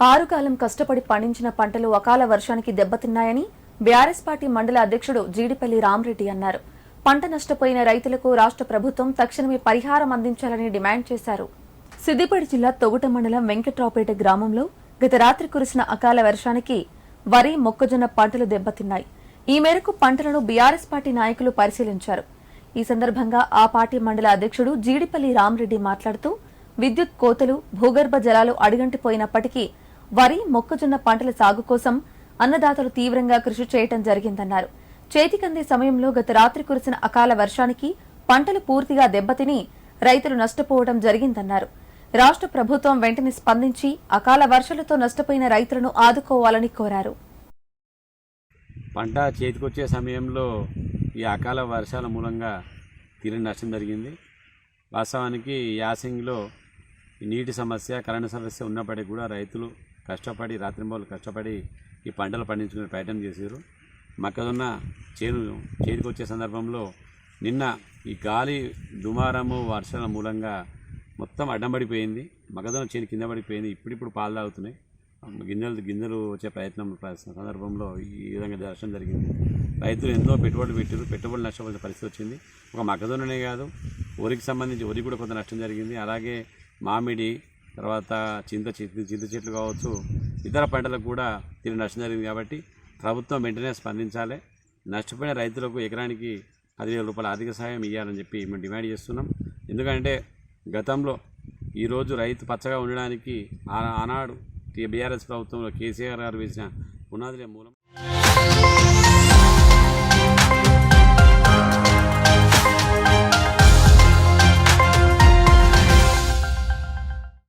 ఆరుకాలం కష్టపడి పండించిన పంటలు అకాల వర్షానికి దెబ్బతిన్నాయని బీఆర్ఎస్ పార్టీ మండల అధ్యక్షుడు జీడిపల్లి రామరెడ్డి అన్నారు. పంట నష్టపోయిన రైతులకు రాష్ట్ర ప్రభుత్వం తక్షణమే పరిహారం అందించాలని డిమాండ్ చేశారు. సిద్దిపేట జిల్లా తొగుట మండలం వెంకట్రావుపేట గ్రామంలో గత రాత్రి కురిసిన అకాల వర్షానికి వరి మొక్కజొన్న పంటలు దెబ్బతిన్నాయి. ఈ మేరకు పంటలను బీఆర్ఎస్ పార్టీ నాయకులు పరిశీలించారు. ఈ సందర్భంగా ఆ పార్టీ మండల అధ్యక్షుడు జీడిపల్లి రామరెడ్డి మాట్లాడుతూ విద్యుత్ కోతలు భూగర్భ జలాలు అడుగంటిపోయినప్పటికీ వరి మొక్కజొన్న పంటల సాగు కోసం అన్నదాతలు తీవ్రంగా కృషి చేయటం జరిగిందన్నారు. చేతికందే సమయంలో గత రాత్రి కురిసిన అకాల వర్షానికి పంటలు పూర్తిగా దెబ్బతిని రైతులు నష్టపోవడం జరిగిందన్నారు. రాష్ట్ర ప్రభుత్వం వెంటనే స్పందించి అకాల వర్షాలతో నష్టపోయిన రైతులను ఆదుకోవాలని కోరారు. పంట చేతికొచ్చే సమయంలో ఈ అకాల వర్షాల మూలంగా తీరని నష్టం జరిగింది. వాస్తవానికి యాసింగ్లో నీటి సమస్య కరెంటు సమస్య ఉన్నప్పటికీ కూడా రైతులు కష్టపడి రాత్రింబోలు కష్టపడి ఈ పంటలు పండించుకునే ప్రయత్నం చేశారు. మొక్కజొన్న చేను చేతికొచ్చే సందర్భంలో నిన్న ఈ గాలి దుమారము వర్షాల మూలంగా మొత్తం అడ్డం పడిపోయింది. మొక్కజొన్న చేను కింద పడిపోయింది. ఇప్పుడిప్పుడు పాలు తాగుతున్నాయి. గింజలు గింజలు వచ్చే ప్రయత్నం సందర్భంలో ఈ విధంగా దర్శనం జరిగింది. రైతులు ఎంతో పెట్టుబడులు పెట్టారు. పెట్టుబడులు నష్టపోయిన పరిస్థితి వచ్చింది. ఒక మొక్కజొన్ననే కాదు వరికి సంబంధించి వరి కూడా కొంత నష్టం జరిగింది. అలాగే మామిడి తర్వాత చింత చెట్లు చింత చెట్లు కావచ్చు ఇతర పంటలకు కూడా దీన్ని నష్టం జరిగింది కాబట్టి ప్రభుత్వం వెంటనే స్పందించాలి. నష్టపోయిన రైతులకు ఎకరానికి పదివేల రూపాయల ఆర్థిక సహాయం ఇవ్వాలని చెప్పి మేము డిమాండ్ చేస్తున్నాం. ఎందుకంటే గతంలో ఈరోజు రైతు పచ్చగా ఉండడానికి ఆనాడు బీఆర్ఎస్ ప్రభుత్వంలో కేసీఆర్ గారు వేసిన పునాదులే మూలం